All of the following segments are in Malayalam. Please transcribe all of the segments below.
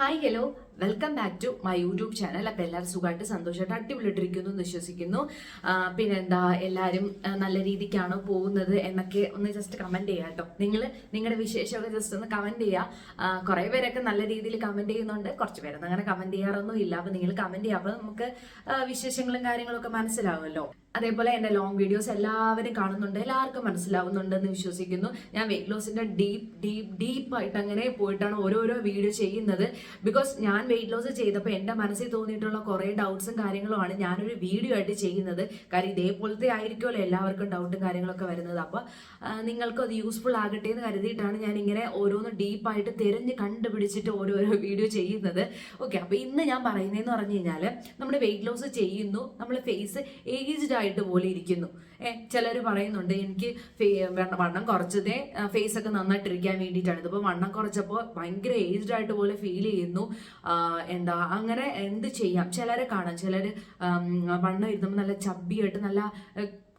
Hi hello welcome back to my YouTube channel അപ്പം എല്ലാവരും സുഖമായിട്ട് സന്തോഷമായിട്ട് അടിപൊളിയിട്ടിരിക്കുന്നു എന്ന് വിശ്വസിക്കുന്നു. പിന്നെന്താ എല്ലാവരും നല്ല രീതിക്കാണോ പോകുന്നത് എന്നൊക്കെ ഒന്ന് ജസ്റ്റ് കമന്റ് ചെയ്യുക കേട്ടോ. നിങ്ങൾ നിങ്ങളുടെ വിശേഷമൊക്കെ ജസ്റ്റ് ഒന്ന് കമന്റ് ചെയ്യുക കുറേ പേരൊക്കെ നല്ല രീതിയിൽ കമന്റ് ചെയ്യുന്നുണ്ട്. കുറച്ച് പേരൊന്നും അങ്ങനെ കമന്റ് ചെയ്യാറൊന്നും ഇല്ല. അപ്പം നിങ്ങൾ കമന്റ് ചെയ്യുക. അപ്പോൾ നമുക്ക് വിശേഷങ്ങളും കാര്യങ്ങളൊക്കെ മനസ്സിലാവുമല്ലോ. അതേപോലെ എന്റെ ലോങ് വീഡിയോസ് എല്ലാവരും കാണുന്നുണ്ട്. എല്ലാവർക്കും മനസ്സിലാവുന്നുണ്ട് എന്ന് വിശ്വസിക്കുന്നു. ഞാൻ വെയിറ്റ് ലോസിന്റെ ഡീപ്പ് ഡീപ്പ് ഡീപ്പായിട്ട് അങ്ങനെ പോയിട്ടാണ് ഓരോരോ വീഡിയോ ചെയ്യുന്നത്. ബിക്കോസ് ഞാൻ വെയിറ്റ് ലോസ് ചെയ്തപ്പോൾ എന്റെ മനസ്സിൽ തോന്നിയിട്ടുള്ള കുറേ ഡൗട്ട്സും കാര്യങ്ങളുമാണ് ഞാനൊരു വീഡിയോ ആയിട്ട് ചെയ്യുന്നത്. കാര്യം ഇതേപോലത്തെ ആയിരിക്കുമല്ലോ എല്ലാവർക്കും ഡൗട്ടും കാര്യങ്ങളൊക്കെ വരുന്നത്. അപ്പോൾ നിങ്ങൾക്ക് അത് യൂസ്ഫുൾ ആകട്ടെ എന്ന് കരുതിയിട്ടാണ് ഞാൻ ഇങ്ങനെ ഓരോന്ന് ഡീപ്പായിട്ട് തിരഞ്ഞ് കണ്ടുപിടിച്ചിട്ട് ഓരോരോ വീഡിയോ ചെയ്യുന്നത്. ഓക്കെ അപ്പോൾ ഇന്ന് ഞാൻ പറയുന്നതെന്ന് പറഞ്ഞു കഴിഞ്ഞാൽ നമ്മൾ വെയിറ്റ് ലോസ് ചെയ്യുന്നു. നമ്മൾ ഫേസ് ഏജ്ഡ് ആയിട്ട് പോലെ ഇരിക്കുന്നു. ഏ ചിലർ പറയുന്നുണ്ട് എനിക്ക് വണ്ണം- കുറച്ചതേ ഫേസ് ഒക്കെ നന്നായിട്ടിരിക്കാൻ വേണ്ടിയിട്ടാണ്. ഇതിപ്പോൾ വണ്ണം കുറച്ചപ്പോൾ ഭയങ്കര ഏജ്ഡ് ആയിട്ട് പോലെ ഫീൽ ചെയ്യുന്നു. എന്താ അങ്ങനെ എന്ത് ചെയ്യാം? ചിലരെ കാണാം. ചിലർ വണ്ണം ഇരുന്നപ്പോൾ നല്ല ചബ്ബിയായിട്ട് നല്ല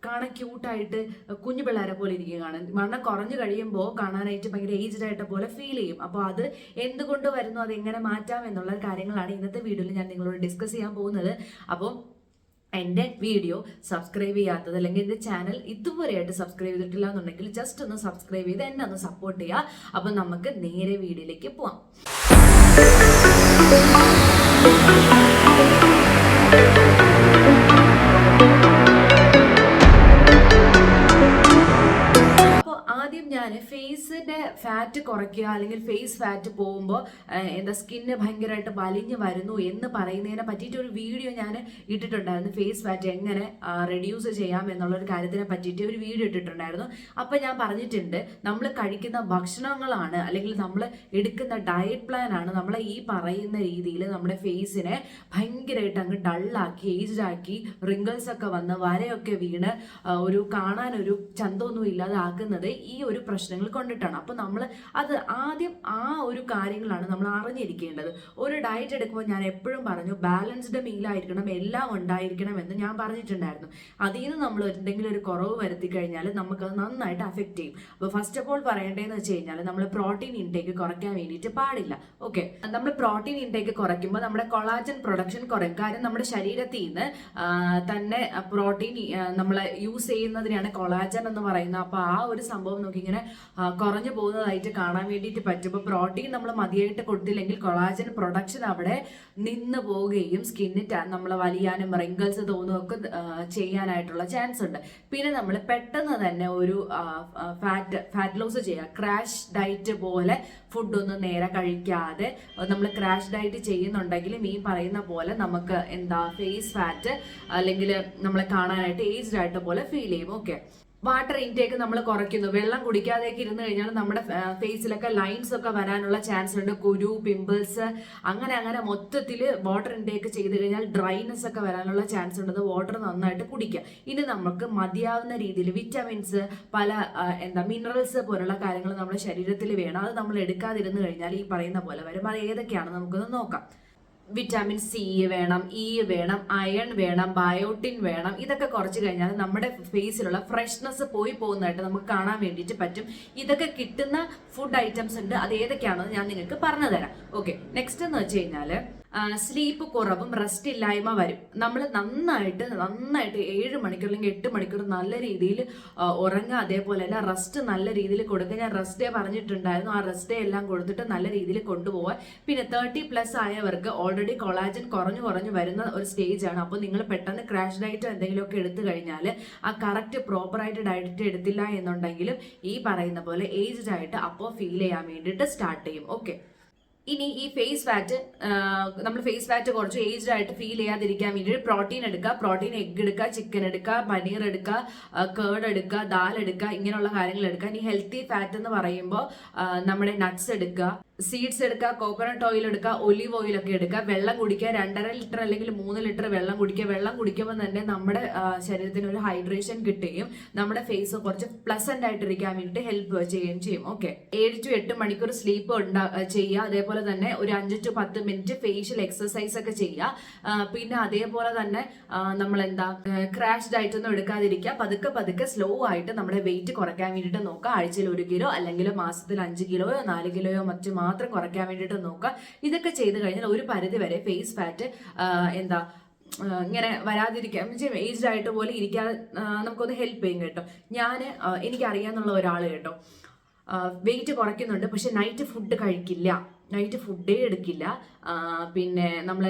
കാണാൻ ക്യൂട്ടായിട്ട് കുഞ്ഞു പിള്ളേരെ പോലെ ഇരിക്കും കാണാൻ വണ്ണം കുറഞ്ഞു കഴിയുമ്പോൾ കാണാനായിട്ട് ഭയങ്കര ഏജ്ഡ് ആയിട്ട് പോലെ ഫീൽ ചെയ്യും. അപ്പോൾ അത് എന്തുകൊണ്ട് വരുന്നു അത് എങ്ങനെ മാറ്റാം എന്നുള്ള കാര്യങ്ങളാണ് ഇന്നത്തെ വീഡിയോയിൽ ഞാൻ നിങ്ങളോട് ഡിസ്കസ് ചെയ്യാൻ പോകുന്നത്. അപ്പോൾ എന്റെ വീഡിയോ സബ്സ്ക്രൈബ് ചെയ്യാത്തത് അല്ലെങ്കിൽ എന്റെ ചാനൽ ഇതുവരെയായിട്ട് സബ്സ്ക്രൈബ് ചെയ്തിട്ടില്ല എന്നുണ്ടെങ്കിൽ ജസ്റ്റ് ഒന്ന് സബ്സ്ക്രൈബ് ചെയ്ത് എന്നെ ഒന്ന് സപ്പോർട്ട് ചെയ്യുക. അപ്പം നമുക്ക് നേരെ വീഡിയോയിലേക്ക് പോവാം. ഫാറ്റ് കുറയ്ക്കുക അല്ലെങ്കിൽ ഫേസ് ഫാറ്റ് പോകുമ്പോൾ എന്താ സ്കിന്ന് ഭയങ്കരമായിട്ട് വലിഞ്ഞു വരുന്നു എന്ന് പറയുന്നതിനെ പറ്റിയിട്ട് ഒരു വീഡിയോ ഞാൻ ഇട്ടിട്ടുണ്ടായിരുന്നു. ഫേസ് ഫാറ്റ് എങ്ങനെ റെഡ്യൂസ് ചെയ്യാം എന്നുള്ളൊരു കാര്യത്തിനെ പറ്റിയിട്ട് ഒരു വീഡിയോ ഇട്ടിട്ടുണ്ടായിരുന്നു. അപ്പോൾ ഞാൻ പറഞ്ഞിട്ടുണ്ട് നമ്മൾ കഴിക്കുന്ന ഭക്ഷണങ്ങളാണ് അല്ലെങ്കിൽ നമ്മൾ എടുക്കുന്ന ഡയറ്റ് പ്ലാൻ ആണ് നമ്മളെ ഈ പറയുന്ന രീതിയിൽ നമ്മുടെ ഫേസിനെ ഭയങ്കരമായിട്ട് അങ്ങ് ഡള്ളാക്കി ഏജ്ഡ് ആക്കി റിങ്കിൾസ് ഒക്കെ വന്ന് വരയൊക്കെ വീണ് ഒരു കാണാൻ ഒരു ചന്തമൊന്നും ഇല്ലാതെ ആക്കുന്നത് ഈ ഒരു പ്രശ്നങ്ങൾ കൊണ്ടിട്ടാണ്. അപ്പോൾ നമ്മൾ അത് ആദ്യം ആ ഒരു കാര്യങ്ങളാണ് നമ്മൾ അറിഞ്ഞിരിക്കേണ്ടത്. ഒരു ഡയറ്റ് എടുക്കുമ്പോൾ ഞാൻ എപ്പോഴും പറഞ്ഞു ബാലൻസ്ഡ് മീൽ ആയിരിക്കണം എല്ലാം ഉണ്ടായിരിക്കണം എന്ന് ഞാൻ പറഞ്ഞിട്ടുണ്ടായിരുന്നു. അതിൽ നിന്ന് നമ്മൾ എന്തെങ്കിലും ഒരു കുറവ് വരുത്തി കഴിഞ്ഞാൽ നമുക്കത് നന്നായിട്ട് അഫക്റ്റ് ചെയ്യും. അപ്പോൾ ഫസ്റ്റ് ഓഫ് ഓൾ പറയേണ്ടതെന്ന് വെച്ച് കഴിഞ്ഞാൽ നമ്മൾ പ്രോട്ടീൻ ഇൻടേക്ക് കുറയ്ക്കാൻ വേണ്ടിയിട്ട് പാടില്ല. ഓക്കെ നമ്മൾ പ്രോട്ടീൻ ഇൻടേക്ക് കുറയ്ക്കുമ്പോൾ നമ്മുടെ കൊളാജൻ പ്രൊഡക്ഷൻ കുറയും. കാരണം നമ്മുടെ ശരീരത്തിൽ നിന്ന് തന്നെ പ്രോട്ടീൻ നമ്മൾ യൂസ് ചെയ്യുന്നതിനാണ് കൊളാജൻ എന്ന് പറയുന്നത്. അപ്പോൾ ആ ഒരു സംഭവം നോക്കി ഇങ്ങനെ കുറഞ്ഞു പോകുന്നതായിട്ട് കാണാൻ വേണ്ടിയിട്ട് പറ്റും. അപ്പോൾ പ്രോട്ടീൻ നമ്മൾ മതിയായിട്ട് കൊടുത്തില്ലെങ്കിൽ കൊളാജൻ പ്രൊഡക്ഷൻ അവിടെ നിന്ന് പോവുകയും സ്കിന്നിന് നമ്മൾ വലിയാനും റിങ്കിൾസ് തോന്നുകയൊക്കെ ചെയ്യാനായിട്ടുള്ള ചാൻസ് ഉണ്ട്. പിന്നെ നമ്മൾ പെട്ടെന്ന് തന്നെ ഒരു ഫാറ്റ് ഫാറ്റ് ലോസ് ചെയ്യുക ക്രാഷ് ഡയറ്റ് പോലെ ഫുഡൊന്നും നേരെ കഴിക്കാതെ നമ്മൾ ക്രാഷ് ഡയറ്റ് ചെയ്യുന്നുണ്ടെങ്കിലും ഈ പറയുന്ന പോലെ നമുക്ക് എന്താ ഫേസ് ഫാറ്റ് അല്ലെങ്കിൽ നമ്മളെ കാണാനായിട്ട് ഏജ്ഡ് ആയിട്ട് പോലെ ഫീൽ ചെയ്യും. ഓക്കെ വാട്ടർ ഇൻടേക്ക് നമ്മൾ കുറയ്ക്കുന്നു. വെള്ളം കുടിക്കാതെയൊക്കെ ഇരുന്ന് കഴിഞ്ഞാൽ നമ്മുടെ ഫേസിലൊക്കെ ലൈൻസ് ഒക്കെ വരാനുള്ള ചാൻസ് ഉണ്ട്. കുരു പിമ്പിൾസ് അങ്ങനെ അങ്ങനെ മൊത്തത്തിൽ വാട്ടർ ഇൻടേക്ക് ചെയ്ത് കഴിഞ്ഞാൽ ഡ്രൈനെസ് ഒക്കെ വരാനുള്ള ചാൻസ് ഉണ്ട്. വാട്ടർ നന്നായിട്ട് കുടിക്കുക. ഇനി നമുക്ക് മതിയാവുന്ന രീതിയിൽ വിറ്റമിൻസ് പല എന്താ മിനറൽസ് പോലുള്ള കാര്യങ്ങൾ നമ്മുടെ ശരീരത്തിൽ വേണം. അത് നമ്മൾ എടുക്കാതിരുന്ന് കഴിഞ്ഞാൽ ഈ പറയുന്ന പോലെ വരും അത് ഏതൊക്കെയാണ് നമുക്കൊന്ന് നോക്കാം. വിറ്റാമിൻ സി വേണം ഇ വേണം അയൺ വേണം ബയോട്ടിൻ വേണം ഇതൊക്കെ കുറച്ച് കഴിഞ്ഞാൽ നമ്മുടെ ഫേസിലുള്ള ഫ്രഷ്നെസ് പോയി പോകുന്നതായിട്ട് നമുക്ക് കാണാൻ വേണ്ടിയിട്ട് പറ്റും. ഇതൊക്കെ കിട്ടുന്ന ഫുഡ് ഐറ്റംസ് ഉണ്ട്. അത് ഏതൊക്കെയാണെന്ന് ഞാൻ നിങ്ങൾക്ക് പറഞ്ഞു തരാം ഓക്കെ നെക്സ്റ്റ് എന്ന് വെച്ച് കഴിഞ്ഞാൽ സ്ലീപ്പ് കുറവും റെസ്റ്റ് ഇല്ലായ്മ വരും. നമ്മൾ നന്നായിട്ട് നന്നായിട്ട് ഏഴ് മണിക്കൂർ അല്ലെങ്കിൽ എട്ട് മണിക്കൂർ നല്ല രീതിയിൽ ഉറങ്ങുക അതേപോലെ തന്നെ റെസ്റ്റ് നല്ല രീതിയിൽ കൊടുക്കുക. ഞാൻ റെസ്റ്റ് ഡേ പറഞ്ഞിട്ടുണ്ടായിരുന്നു. ആ റെസ്റ്റ് ഡേ എല്ലാം കൊടുത്തിട്ട് നല്ല രീതിയിൽ കൊണ്ടുപോകാൻ പിന്നെ തേർട്ടി പ്ലസ് ആയവർക്ക് ഓൾറെഡി കൊളാജൻ കുറഞ്ഞു കുറഞ്ഞു വരുന്ന ഒരു സ്റ്റേജ് ആണ്. അപ്പോൾ നിങ്ങൾ പെട്ടെന്ന് ക്രാഷ് ഡയറ്റ് എന്തെങ്കിലുമൊക്കെ എടുത്തു കഴിഞ്ഞാൽ ആ കറക്റ്റ് പ്രോപ്പറായിട്ട് ഡയറ്റ് എടുത്തില്ല എന്നുണ്ടെങ്കിലും ഈ പറയുന്ന പോലെ ഏജ്ഡ് ആയിട്ട് അപ്പോൾ ഫീൽ ചെയ്യാൻ വേണ്ടിയിട്ട് സ്റ്റാർട്ട് ചെയ്യും. ഓക്കെ ഇനി ഈ ഫേസ് ഫാറ്റ് നമ്മൾ ഫേസ് ഫാറ്റ് കുറച്ച് ഏജ്ഡ് ആയിട്ട് ഫീൽ ചെയ്യാതിരിക്കാൻ വേണ്ടി പ്രോട്ടീൻ എടുക്കുക. പ്രോട്ടീൻ എഗ് എടുക്കുക ചിക്കൻ എടുക്കുക പനീർ എടുക്കുക കേർഡ് എടുക്കുക ദാൽ എടുക്കുക ഇങ്ങനെയുള്ള കാര്യങ്ങൾ എടുക്കുക. ഇനി ഹെൽത്തി ഫാറ്റ് എന്ന് പറയുമ്പോൾ നമ്മുടെ നട്ട്സ് എടുക്കുക. സീഡ്സ് എടുക്കുക കോക്കനട്ട് ഓയിൽ എടുക്കുക ഒലിവ് ഓയിൽ ഒക്കെ എടുക്കുക വെള്ളം കുടിക്കുക രണ്ടര ലിറ്റർ അല്ലെങ്കിൽ മൂന്ന് ലിറ്റർ വെള്ളം കുടിക്കുക. വെള്ളം കുടിക്കുമ്പോൾ തന്നെ നമ്മുടെ ശരീരത്തിന് ഒരു ഹൈഡ്രേഷൻ കിട്ടുകയും നമ്മുടെ ഫേസ് കുറച്ച് പ്ലസന്റ് ആയിട്ടിരിക്കാൻ വേണ്ടിയിട്ട് ഹെൽപ്പ് ചെയ്യുകയും ചെയ്യും. ഓക്കെ ഏഴ് ടു എട്ട് മണിക്കൂർ സ്ലീപ്പ് ഉണ്ടാ ചെയ്യുക. അതേപോലെ തന്നെ ഒരു അഞ്ച് ടു പത്ത് മിനിറ്റ് ഫേഷ്യൽ എക്സസൈസ് ഒക്കെ ചെയ്യുക. പിന്നെ അതേപോലെ തന്നെ നമ്മൾ എന്താ ക്രാഷ് ഡയറ്റ് ഒന്നും എടുക്കാതിരിക്കുക. പതുക്കെ പതുക്കെ സ്ലോ ആയിട്ട് നമ്മുടെ വെയിറ്റ് കുറയ്ക്കാൻ വേണ്ടിയിട്ട് നോക്കുക. ആഴ്ചയിൽ ഒരു കിലോ അല്ലെങ്കിൽ മാസത്തിൽ അഞ്ച് കിലോയോ നാല് കിലോയോ മറ്റു മാത്രം കുറയ്ക്കാൻ വേണ്ടിയിട്ട് നോക്കുക. ഇതൊക്കെ ചെയ്ത് കഴിഞ്ഞാൽ ഒരു പരിധി വരെ ഫേസ് ഫാറ്റ് എന്താ ഇങ്ങനെ വരാതിരിക്കാൻ ഏജ്ഡ് ആയിട്ട് പോലെ ഇരിക്കാൻ നമുക്കൊന്ന് ഹെൽപ്പ് ചെയ്യും കേട്ടോ. ഞാൻ എനിക്കറിയാന്നുള്ള ഒരാൾ കേട്ടോ. വെയിറ്റ് കുറയ്ക്കുന്നുണ്ട് പക്ഷെ നൈറ്റ് ഫുഡ് കഴിക്കില്ല. നൈറ്റ് ഫുഡേ എടുക്കില്ല. പിന്നെ നമ്മൾ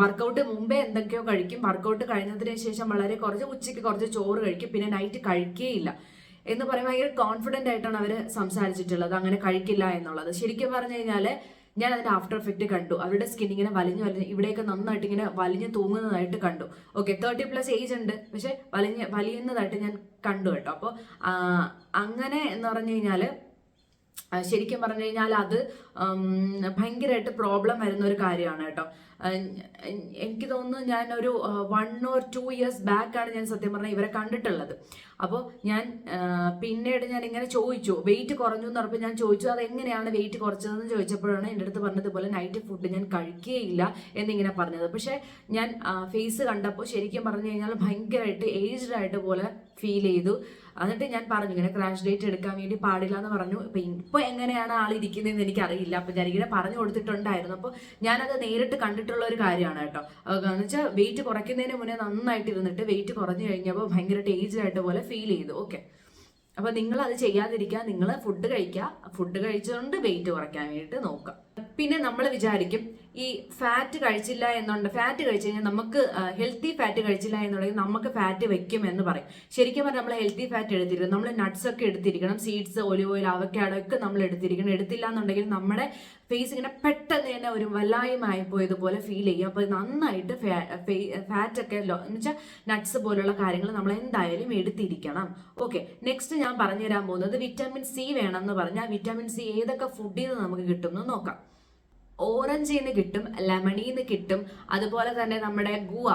വർക്കൗട്ട് മുമ്പേ എന്തൊക്കെയോ കഴിക്കും. വർക്കൗട്ട് കഴിഞ്ഞതിന് ശേഷം വളരെ കുറച്ച് ഉച്ചയ്ക്ക് കുറച്ച് ചോറ് കഴിക്കും. പിന്നെ നൈറ്റ് കഴിക്കുകയില്ല എന്ന് പറയുമ്പോൾ ഭയങ്കര കോൺഫിഡന്റ് ആയിട്ടാണ് അവർ സംസാരിച്ചിട്ടുള്ളത്. അങ്ങനെ കഴിക്കില്ല എന്നുള്ളത്. ശരിക്കും പറഞ്ഞു കഴിഞ്ഞാൽ ഞാൻ അതിന്റെ ആഫ്റ്റർ എഫക്റ്റ് കണ്ടു. അവരുടെ സ്കിൻ ഇങ്ങനെ വലിഞ്ഞു വലിഞ്ഞ് ഇവിടെയൊക്കെ നന്നായിട്ട് ഇങ്ങനെ വലിഞ്ഞു തൂങ്ങുന്നതായിട്ട് കണ്ടു. ഓക്കെ തേർട്ടി പ്ലസ് ഏജ് ഉണ്ട്. പക്ഷെ വലിഞ്ഞ് വലിയുന്നതായിട്ട് ഞാൻ കണ്ടു കേട്ടോ. അപ്പോൾ അങ്ങനെ എന്ന് പറഞ്ഞു കഴിഞ്ഞാൽ ശരിക്കും പറഞ്ഞു കഴിഞ്ഞാൽ അത് ഭയങ്കരമായിട്ട് പ്രോബ്ലം വരുന്ന ഒരു കാര്യമാണ് കേട്ടോ. എനിക്ക് തോന്നുന്നു ഞാൻ ഒരു വൺ ഓർ ടു ഇയേഴ്സ് ബാക്കാണ് ഞാൻ സത്യം പറഞ്ഞാൽ ഇവരെ കണ്ടിട്ടുള്ളത്. അപ്പോൾ ഞാൻ പിന്നീട് ഞാൻ ഇങ്ങനെ ചോദിച്ചു വെയിറ്റ് കുറഞ്ഞു എന്ന് പറഞ്ഞപ്പോൾ ഞാൻ ചോദിച്ചു അത് എങ്ങനെയാണ് വെയിറ്റ് കുറച്ചതെന്ന് ചോദിച്ചപ്പോഴാണ് എന്റെ അടുത്ത് പറഞ്ഞതുപോലെ നൈറ്റ് ഫുഡ് ഞാൻ കഴിക്കുകയില്ല എന്നിങ്ങനെ പറഞ്ഞത്. പക്ഷേ ഞാൻ ഫേസ് കണ്ടപ്പോൾ ശരിക്കും പറഞ്ഞു കഴിഞ്ഞാൽ ഭയങ്കരമായിട്ട് ഏജ്ഡ് ആയിട്ട് പോലെ ഫീൽ ചെയ്തു. എന്നിട്ട് ഞാൻ പറഞ്ഞു ഇങ്ങനെ ക്രാഷ് ഡേറ്റ് എടുക്കാൻ വേണ്ടി പാടില്ല എന്ന് പറഞ്ഞു. ഇപ്പൊ ഇപ്പൊ എങ്ങനെയാണ് ആൾ ഇരിക്കുന്നതെന്ന് എനിക്കറിയില്ല. അപ്പൊ ഞാൻ ഇങ്ങനെ പറഞ്ഞു കൊടുത്തിട്ടുണ്ടായിരുന്നു. അപ്പോൾ ഞാനത് നേരിട്ട് കണ്ടിട്ടുള്ള ഒരു കാര്യമാണ് കേട്ടോ. എന്ന് വെച്ചാൽ വെയിറ്റ് കുറയ്ക്കുന്നതിന് മുന്നേ നന്നായിട്ട് ഇരുന്നിട്ട് വെയിറ്റ് കുറഞ്ഞു കഴിഞ്ഞപ്പോൾ ഭയങ്കര ടേജ് ആയിട്ട് പോലെ ഫീൽ ചെയ്തു. ഓക്കെ അപ്പോൾ നിങ്ങൾ അത് ചെയ്യാതിരിക്കുക നിങ്ങൾ ഫുഡ് കഴിക്കുക ഫുഡ് കഴിച്ചുകൊണ്ട് വെയിറ്റ് കുറയ്ക്കാൻ വേണ്ടിയിട്ട് നോക്കുക പിന്നെ നമ്മൾ വിചാരിക്കും ഈ ഫാറ്റ് കഴിച്ചില്ല എന്നുണ്ട് ഫാറ്റ് കഴിച്ചു കഴിഞ്ഞാൽ നമുക്ക് ഹെൽത്തി ഫാറ്റ് കഴിച്ചില്ല എന്നുണ്ടെങ്കിൽ നമുക്ക് ഫാറ്റ് വെക്കും എന്ന് പറയും. ശരിക്കും പറഞ്ഞാൽ നമ്മൾ ഹെൽത്തി ഫാറ്റ് എടുത്തിരിക്കണം. നമ്മൾ നട്ട്സ് ഒക്കെ എടുത്തിരിക്കണം സീഡ്സ് ഒലിവ് ഓയിൽ അവക്കാട് ഒക്കെ നമ്മൾ എടുത്തിരിക്കണം. എടുത്തില്ല എന്നുണ്ടെങ്കിൽ നമ്മുടെ ഫേസ് ഇങ്ങനെ പെട്ടെന്ന് തന്നെ ഒരു വല്ലായ്മയായി പോയതുപോലെ ഫീൽ ചെയ്യും. അപ്പോൾ നന്നായിട്ട് ഫാറ്റ് ഒക്കെ ലോ എന്ന് വെച്ചാൽ നട്ട്സ് പോലുള്ള കാര്യങ്ങൾ നമ്മൾ എന്തായാലും എടുത്തിരിക്കണം. ഓക്കെ നെക്സ്റ്റ് ഞാൻ പറഞ്ഞു തരാൻ പോകുന്നത് വിറ്റാമിൻ സി വേണം എന്ന് പറഞ്ഞാൽ വിറ്റാമിൻ സി ഏതൊക്കെ ഫുഡിൽ നിന്ന് നമുക്ക് കിട്ടുമെന്ന് നോക്കാം. ഓറഞ്ചിൽ നിന്ന് കിട്ടും ലെമണിൽ നിന്ന് കിട്ടും അതുപോലെ തന്നെ നമ്മുടെ ഗുവ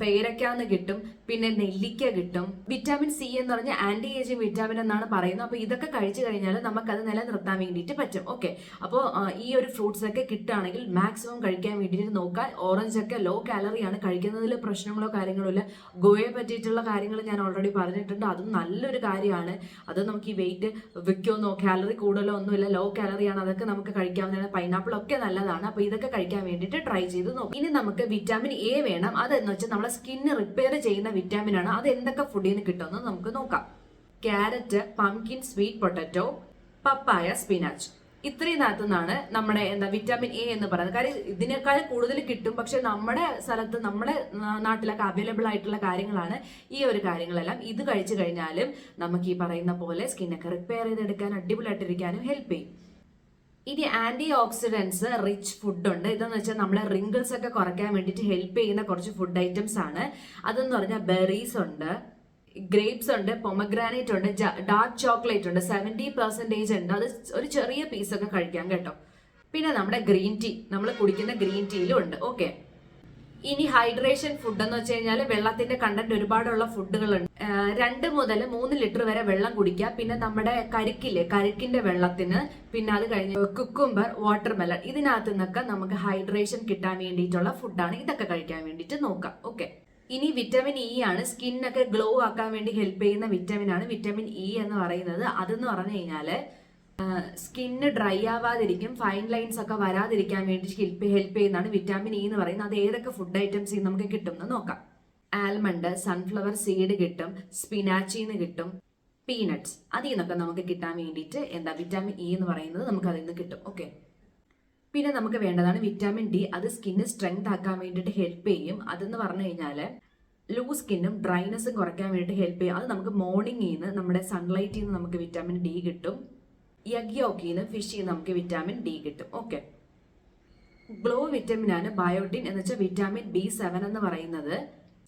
പേരക്കാന്ന് കിട്ടും പിന്നെ നെല്ലിക്ക കിട്ടും. വിറ്റാമിൻ സി എന്ന് പറഞ്ഞ ആന്റി ഏജിങ് വിറ്റാമിൻ എന്നാണ് പറയുന്നത്. അപ്പോൾ ഇതൊക്കെ കഴിച്ചു കഴിഞ്ഞാൽ നമുക്ക് നമുക്കത് നിലനിർത്താൻ വേണ്ടിയിട്ട് പറ്റും. ഓക്കെ അപ്പോൾ ഈ ഒരു ഫ്രൂട്ട്സ് ഒക്കെ കിട്ടുകയാണെങ്കിൽ മാക്സിമം കഴിക്കാൻ വേണ്ടിയിട്ട് നോക്കാൻ ഓറഞ്ച് ഒക്കെ ലോ കാലറിയാണ് കഴിക്കുന്നതിൽ പ്രശ്നങ്ങളോ കാര്യങ്ങളോ ഇല്ല. ഗോയെ പറ്റിയിട്ടുള്ള കാര്യങ്ങൾ ഞാൻ ഓൾറെഡി പറഞ്ഞിട്ടുണ്ട്. അതും നല്ലൊരു കാര്യമാണ്. അത് നമുക്ക് ഈ വെയിറ്റ് വെക്കുമെന്നോ കാലറി കൂടുതലോ ഒന്നുമില്ല. ലോ കാലറിയാണ് അതൊക്കെ നമുക്ക് കഴിക്കാവുന്നതാണ്. പൈനാപ്പിൾ ഒക്കെ നല്ലതാണ്. അപ്പോൾ ഇതൊക്കെ കഴിക്കാൻ വേണ്ടിയിട്ട് ട്രൈ ചെയ്ത് നോക്കാം. ഇനി നമുക്ക് വിറ്റാമിൻ എ വേണം. അതെന്ന് വെച്ചാൽ നമ്മളെ സ്കിന്ന് റിപ്പയർ ചെയ്യുന്ന വിറ്റാമിൻ ആണ്. അത് എന്തൊക്കെ ഫുഡിൽ നിന്ന് കിട്ടുമെന്ന് നമുക്ക് നോക്കാം. Carrot pumpkin sweet potato papaya spinach ഇത്രയും നിന്നാണ് നമ്മുടെ എന്താ വിറ്റാമിൻ എ എന്ന് പറയുന്നത്. കാര്യം ഇതിനേക്കാൾ കൂടുതൽ കിട്ടും. പക്ഷെ നമ്മുടെ സ്ഥലത്ത് നമ്മുടെ നാട്ടിലൊക്കെ അവൈലബിൾ ആയിട്ടുള്ള കാര്യങ്ങളാണ് ഈ ഒരു കാര്യങ്ങളെല്ലാം. ഇത് കഴിച്ചു കഴിഞ്ഞാലും നമുക്ക് ഈ പറയുന്ന പോലെ സ്കിന്നൊക്കെ റിപ്പയർ ചെയ്തെടുക്കാൻ അടിപൊളിയായിട്ടിരിക്കാനും ഹെൽപ്പ് ചെയ്യും. ഇനി ആന്റി ഓക്സിഡൻസ് റിച്ച് ഫുഡ് ഉണ്ട്. ഇതെന്ന് വെച്ചാൽ നമ്മളെ റിങ്കിൾസ് ഒക്കെ കുറയ്ക്കാൻ വേണ്ടിയിട്ട് ഹെൽപ്പ് ചെയ്യുന്ന കുറച്ച് ഫുഡ് ഐറ്റംസ് ആണ്. അതെന്ന് പറഞ്ഞാൽ ബെറീസ് ഉണ്ട് ഗ്രേപ്സ് ഉണ്ട് പൊമഗ്രാനൈറ്റ് ഉണ്ട് ഡാർക്ക് ചോക്ലേറ്റ് ഉണ്ട് സെവന്റി പെർസെന്റേജ് ഉണ്ട്. അത് ഒരു ചെറിയ പീസൊക്കെ കഴിക്കാം കേട്ടോ. പിന്നെ നമ്മുടെ ഗ്രീൻ ടീ നമ്മൾ കുടിക്കുന്ന ഗ്രീൻ ടീയിലും ഉണ്ട്. ഓക്കെ ഇനി ഹൈഡ്രേഷൻ ഫുഡ് എന്ന് വെച്ച് കഴിഞ്ഞാൽ വെള്ളത്തിന്റെ കണ്ടന്റ് ഒരുപാടുള്ള ഫുഡുകളുണ്ട് രണ്ട് മുതൽ മൂന്ന് ലിറ്റർ വരെ വെള്ളം കുടിക്കുക. പിന്നെ നമ്മുടെ കരിക്കില്ലേ കരിക്കിന്റെ വെള്ളത്തിന്. പിന്നെ അത് കഴിഞ്ഞ് കുക്കുംബർ വാട്ടർമെലൺ ഇതിനകത്ത് നിന്നൊക്കെ നമുക്ക് ഹൈഡ്രേഷൻ കിട്ടാൻ വേണ്ടിയിട്ടുള്ള ഫുഡാണ് ഇതൊക്കെ കഴിക്കാൻ വേണ്ടിയിട്ട് നോക്കാം. ഓക്കെ ഇനി വിറ്റമിൻ ഇ ആണ്. സ്കിന്നൊക്കെ ഗ്ലോ ആക്കാൻ വേണ്ടി ഹെൽപ്പ് ചെയ്യുന്ന വിറ്റമിൻ ആണ്. വിറ്റമിൻ ഇ എന്ന് പറയുന്നത് അതെന്ന് പറഞ്ഞു കഴിഞ്ഞാൽ സ്കിന്ന് ഡ്രൈ ആവാതിരിക്കും ഫൈൻ ലൈൻസ് ഒക്കെ വരാതിരിക്കാൻ വേണ്ടി ഹെൽപ്പ് ഹെൽപ്പ് ചെയ്യുന്നതാണ് വിറ്റാമിൻ ഇ എന്ന് പറയുന്നത്. അത് ഏതൊക്കെ ഫുഡ് ഐറ്റംസ് നമുക്ക് കിട്ടും എന്ന് നോക്കാം. ആൽമണ്ട് സൺഫ്ലവർ സീഡ് കിട്ടും സ്പിനാച്ചിന്ന് കിട്ടും പീനട്സ് അതിൽ നിന്നൊക്കെ നമുക്ക് കിട്ടാൻ വേണ്ടിയിട്ട് എന്താ വിറ്റാമിൻ ഇ എന്ന് പറയുന്നത് നമുക്ക് അതിൽ നിന്ന് കിട്ടും. ഓക്കെ പിന്നെ നമുക്ക് വേണ്ടതാണ് വിറ്റാമിൻ ഡി അത് സ്കിന്ന് സ്ട്രെങ്ത് ആക്കാൻ വേണ്ടിയിട്ട് ഹെൽപ്പ് ചെയ്യും. അതെന്ന് പറഞ്ഞു കഴിഞ്ഞാൽ ലൂസ് സ്കിന്നും ഡ്രൈനെസ്സും കുറയ്ക്കാൻ വേണ്ടിയിട്ട് ഹെൽപ്പ് ചെയ്യും. അത് നമുക്ക് മോർണിംഗിൽ നിന്ന് നമ്മുടെ സൺലൈറ്റിൽ നിന്ന് നമുക്ക് വിറ്റാമിൻ ഡി കിട്ടും. യഗ് യോക്കിൽ നിന്ന് ഫിഷിൽ നമുക്ക് വിറ്റാമിൻ ഡി കിട്ടും. ഓക്കെ ഗ്ലോ വിറ്റമിൻ ആണ് ബയോട്ടിൻ എന്ന് വെച്ചാൽ വിറ്റാമിൻ ബി സെവൻ എന്ന് പറയുന്നത്.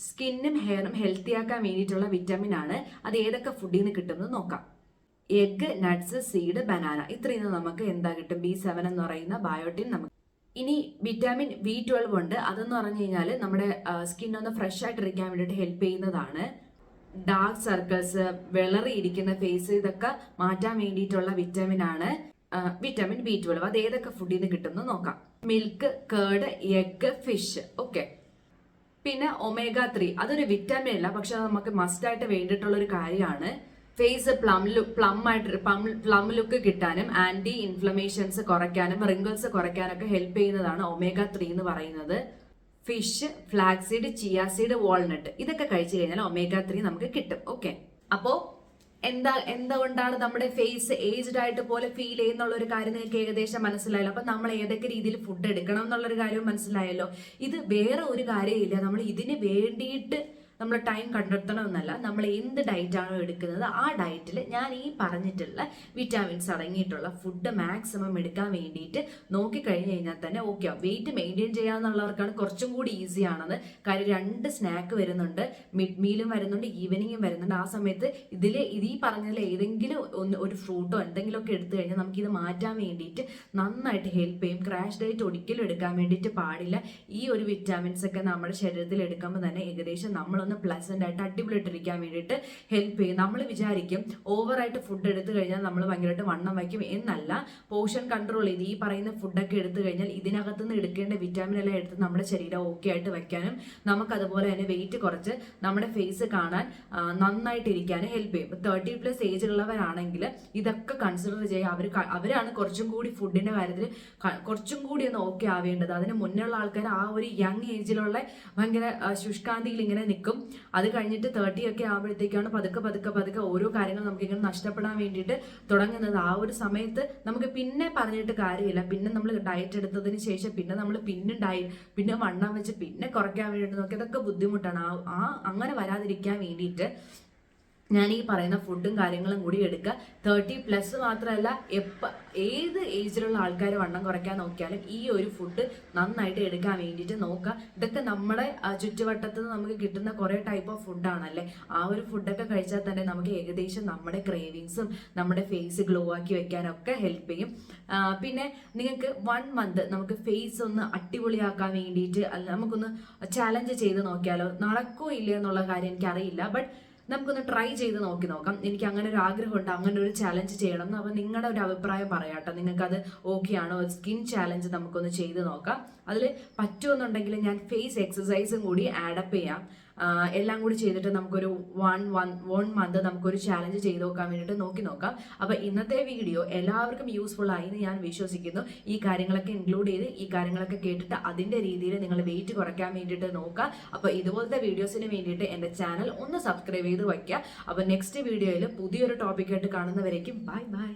സ്കിന്നും ഹെയറും ഹെൽത്തി ആക്കാൻ വേണ്ടിയിട്ടുള്ള വിറ്റാമിൻ ആണ്. അത് ഏതൊക്കെ ഫുഡിൽ നിന്ന് കിട്ടുമെന്ന് നോക്കാം. എഗ്ഗ് നട്ട്സ് സീഡ് ബനാന ഇത്രയും നമുക്ക് എന്താ കിട്ടും? ബി സെവൻ എന്ന് പറയുന്ന ബയോട്ടിൻ നമുക്ക്. ഇനി വിറ്റാമിൻ ബി ട്വൽവ് ഉണ്ട്. അതെന്ന് പറഞ്ഞു കഴിഞ്ഞാൽ നമ്മുടെ സ്കിൻ ഒന്ന് ഫ്രഷ് ആയിട്ടിരിക്കാൻ വേണ്ടിയിട്ട് ഹെൽപ്പ് ചെയ്യുന്നതാണ്. ഡാർക്ക് സർക്കിൾസ് വിളറിയിരിക്കുന്ന ഫേസ് ഇതൊക്കെ മാറ്റാൻ വേണ്ടിയിട്ടുള്ള വിറ്റാമിൻ ആണ്. വിറ്റാമിൻ ബി ട്വൽവ് അത് ഏതൊക്കെ ഫുഡിൽ നിന്ന് കിട്ടുമെന്ന് നോക്കാം. Milk curd egg fish okay പിന്നെ ഒമേഗ ത്രീ അതൊരു വിറ്റാമിൻ അല്ല പക്ഷെ അത് നമുക്ക് മസ്റ്റ് ആയിട്ട് വേണ്ടിയിട്ടുള്ള ഒരു കാര്യമാണ്. ഫേസ് പ്ലം ലുക്ക് പ്ലം ആയിട്ട് പ്ലം ലുക്ക് കിട്ടാനും ആന്റി ഇൻഫ്ലമേഷൻസ് കുറയ്ക്കാനും റിങ്കിൾസ് കുറയ്ക്കാനൊക്കെ ഹെൽപ്പ് ചെയ്യുന്നതാണ് ഒമേഗ ത്രീ എന്ന് പറയുന്നത്. ഫിഷ് ഫ്ലാക്സീഡ് ചിയാസീഡ് വാൾനട്ട് ഇതൊക്കെ കഴിച്ചു കഴിഞ്ഞാൽ ഒമേഗ ത്രീ നമുക്ക് കിട്ടും. ഓക്കെ അപ്പോ എന്താ എന്തുകൊണ്ടാണ് നമ്മുടെ ഫേസ് ഏജ്ഡ് ആയിട്ട് പോലെ ഫീൽ ചെയ്യുന്നുള്ള ഒരു കാര്യം നിങ്ങൾക്ക് ഏകദേശം മനസ്സിലായല്ലോ. അപ്പൊ നമ്മൾ ഏതൊക്കെ രീതിയിൽ ഫുഡ് എടുക്കണം എന്നുള്ളൊരു കാര്യവും മനസ്സിലായല്ലോ. ഇത് വേറെ ഒരു കാര്യമില്ല നമ്മൾ ഇതിന് വേണ്ടിയിട്ട് നമ്മൾ ടൈം കണ്ടെത്തണമെന്നല്ല നമ്മൾ എന്ത് ഡയറ്റ് ആണോ എടുക്കുന്നത് ആ ഡയറ്റിൽ ഞാൻ ഈ പറഞ്ഞിട്ടുള്ള വിറ്റാമിൻസ് അടങ്ങിയിട്ടുള്ള ഫുഡ് മാക്സിമം എടുക്കാൻ വേണ്ടിയിട്ട് നോക്കിക്കഴിഞ്ഞ് കഴിഞ്ഞാൽ തന്നെ ഓക്കെ വെയിറ്റ് മെയിന്റെയിൻ ചെയ്യാന്നുള്ളവർക്കാണ് കുറച്ചും കൂടി ആണെന്ന്. കാര്യം രണ്ട് സ്നാക്ക് വരുന്നുണ്ട് മിഡ് മീലും വരുന്നുണ്ട് ഈവനിങ്ങും വരുന്നുണ്ട്. ആ സമയത്ത് ഇതിൽ ഇത് ഈ പറഞ്ഞതിൽ ഏതെങ്കിലും ഒന്ന് ഒരു ഫ്രൂട്ടോ എന്തെങ്കിലുമൊക്കെ എടുത്തു കഴിഞ്ഞാൽ നമുക്കിത് മാറ്റാൻ വേണ്ടിയിട്ട് നന്നായിട്ട് ഹെൽപ്പ് ചെയ്യും. ക്രാഷ് ഡയറ്റ് ഒരിക്കലും എടുക്കാൻ വേണ്ടിയിട്ട് പാടില്ല. ഈ ഒരു വിറ്റാമിൻസ് ഒക്കെ നമ്മുടെ ശരീരത്തിൽ എടുക്കുമ്പോൾ തന്നെ ഏകദേശം നമ്മളൊന്ന് പ്ലസന്റ് ആയിട്ട് അടിപൊളിയിട്ടിരിക്കാൻ വേണ്ടിയിട്ട് ഹെൽപ്പ് ചെയ്യും. നമ്മൾ വിചാരിക്കും ഓവറായിട്ട് ഫുഡ് എടുത്തു കഴിഞ്ഞാൽ നമ്മൾ ഭയങ്കരമായിട്ട് വണ്ണം വയ്ക്കും എന്നല്ല. പോഷൻ കൺട്രോൾ ചെയ്ത് ഈ പറയുന്ന ഫുഡൊക്കെ എടുത്തു കഴിഞ്ഞാൽ ഇതിനകത്ത് നിന്ന് എടുക്കേണ്ട വിറ്റാമിൻ എല്ലാം എടുത്ത് നമ്മുടെ ശരീരം ഓക്കെ ആയിട്ട് വയ്ക്കാനും നമുക്ക് അതുപോലെ തന്നെ വെയിറ്റ് കുറച്ച് നമ്മുടെ ഫേസ് കാണാൻ നന്നായിട്ട് ഇരിക്കാനും ഹെൽപ്പ് ചെയ്യും. ഇപ്പോൾ തേർട്ടി പ്ലസ് ഏജ് ഉള്ളവരാണെങ്കിൽ ഇതൊക്കെ കൺസിഡർ ചെയ്യുക. അവർ അവരാണ് കുറച്ചും കൂടി ഫുഡിന്റെ കാര്യത്തിൽ കുറച്ചും കൂടി ഒന്ന് ഓക്കെ ആവേണ്ടത്. അതിന് മുന്നേ ഉള്ള ആൾക്കാർ ആ ഒരു യങ് ഏജിലുള്ള ഭയങ്കര ശുഷ്കാന്തിയിൽ ഇങ്ങനെ നിൽക്കും. അത് കഴിഞ്ഞിട്ട് തേർട്ടി ഒക്കെ ആകുമ്പോഴത്തേക്കാണ് പതുക്കെ പതുക്കെ പതുക്കെ ഓരോ കാര്യങ്ങൾ നമുക്ക് ഇങ്ങനെ നഷ്ടപ്പെടാൻ വേണ്ടിയിട്ട് തുടങ്ങുന്നത്. ആ ഒരു സമയത്ത് നമുക്ക് പിന്നെ പറഞ്ഞിട്ട് കാര്യമില്ല. പിന്നെ നമ്മൾ ഡയറ്റ് എടുത്തതിന് ശേഷം പിന്നെ നമ്മൾ പിന്നെ ഡയ പിന്നെ വണ്ണം വെച്ച് പിന്നെ കുറയ്ക്കാൻ വേണ്ടിയിട്ട് നോക്കി. അതൊക്കെ ബുദ്ധിമുട്ടാണ്. ആ അങ്ങനെ വരാതിരിക്കാൻ വേണ്ടിയിട്ട് ഞാൻ ഈ പറയുന്ന ഫുഡും കാര്യങ്ങളും കൂടി എടുക്കുക. തേർട്ടി പ്ലസ് മാത്രമല്ല എപ്പ ഏത് ഏജിലുള്ള ആൾക്കാർ വണ്ണം കുറയ്ക്കാൻ നോക്കിയാലും ഈ ഒരു ഫുഡ് നന്നായിട്ട് എടുക്കാൻ വേണ്ടിയിട്ട് നോക്കുക. ഇതൊക്കെ നമ്മുടെ ചുറ്റുവട്ടത്ത് നിന്ന് നമുക്ക് കിട്ടുന്ന കുറേ ടൈപ്പ് ഓഫ് ഫുഡാണല്ലേ ആ ഒരു ഫുഡൊക്കെ കഴിച്ചാൽ തന്നെ നമുക്ക് ഏകദേശം നമ്മുടെ ക്രേവിങ്സും നമ്മുടെ ഫേസ് ഗ്ലോ ആക്കി വെക്കാനൊക്കെ ഹെൽപ്പ് ചെയ്യും. പിന്നെ നിങ്ങൾക്ക് വൺ മന്ത് നമുക്ക് ഫേസ് ഒന്ന് അടിപൊളിയാക്കാൻ വേണ്ടിയിട്ട് അല്ല നമുക്കൊന്ന് ചാലഞ്ച് ചെയ്ത് നോക്കിയാലോ? നടക്കോ ഇല്ലയോ എന്നുള്ള കാര്യം എനിക്കറിയില്ല. ബട്ട് നമുക്കൊന്ന് ട്രൈ ചെയ്ത് നോക്കി നോക്കാം. എനിക്ക് അങ്ങനെ ഒരു ആഗ്രഹമുണ്ട് അങ്ങനെ ഒരു ചാലഞ്ച് ചെയ്യണം എന്ന്. അപ്പോൾ നിങ്ങളുടെ ഒരു അഭിപ്രായം പറയാട്ടോ നിങ്ങൾക്കത് ഓക്കെ ആണോ? സ്കിൻ ചാലഞ്ച് നമുക്കൊന്ന് ചെയ്ത് നോക്കാം. അതിൽ പറ്റുമെന്നുണ്ടെങ്കിൽ ഞാൻ ഫേസ് എക്സസൈസും കൂടി ആഡപ്പ് ചെയ്യാം. എല്ലാം കൂടി ചെയ്തിട്ട് നമുക്കൊരു വൺ വൺ വൺ മന്ത് നമുക്കൊരു ചാലഞ്ച് ചെയ്ത് നോക്കാൻ വേണ്ടിയിട്ട് നോക്കി നോക്കാം. അപ്പോൾ ഇന്നത്തെ വീഡിയോ എല്ലാവർക്കും യൂസ്ഫുൾ ആയി എന്ന് ഞാൻ വിശ്വസിക്കുന്നു. ഈ കാര്യങ്ങളൊക്കെ ഇൻക്ലൂഡ് ചെയ്ത് ഈ കാര്യങ്ങളൊക്കെ കേട്ടിട്ട് അതിന്റെ രീതിയിൽ നിങ്ങൾ വെയിറ്റ് കുറയ്ക്കാൻ വേണ്ടിയിട്ട് നോക്കുക. അപ്പോൾ ഇതുപോലത്തെ വീഡിയോസിന് വേണ്ടിയിട്ട് എന്റെ ചാനൽ ഒന്ന് സബ്സ്ക്രൈബ് ചെയ്ത് വയ്ക്കുക. അപ്പോൾ നെക്സ്റ്റ് വീഡിയോയിൽ പുതിയൊരു ടോപ്പിക്കായിട്ട് കാണുന്നവരേക്കും ബൈ ബൈ